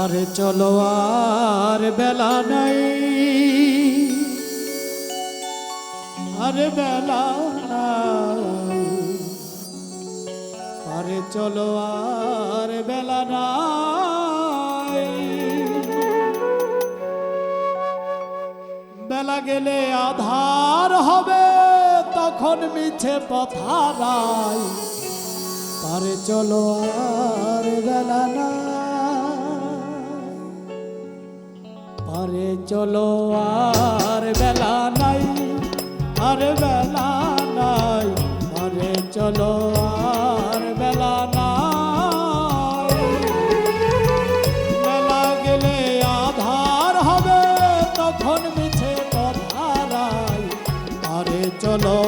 আরে চলো আর বেলা নাই। আরে বেলা নাই। আরে চলো আর বেলা নাই। বেলা গেলে আধার হবে, তখন মিছে পথারাই পারে চলো আর বেলা না পারে চলো, আর বেলা নাই, আর বেলা নাই। পারে চলো, আর বেলা নাই। বেলা গেলে আধার হবে, তখন মিছে পথারাই আরে চলো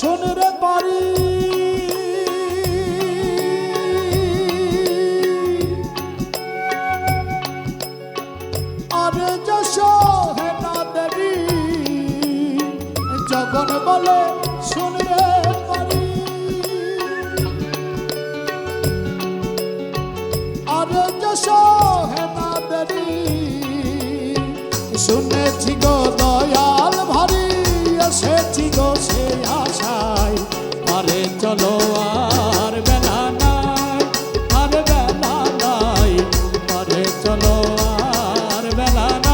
শুনরে পারি। আরে যশ হেনা দেবী, জগন বলে শুনরে পারি। আরে যশ হেনা দেবী, শুনেছি গো দয়াল ভারী, এসেছি গো সে আলো আর বেলা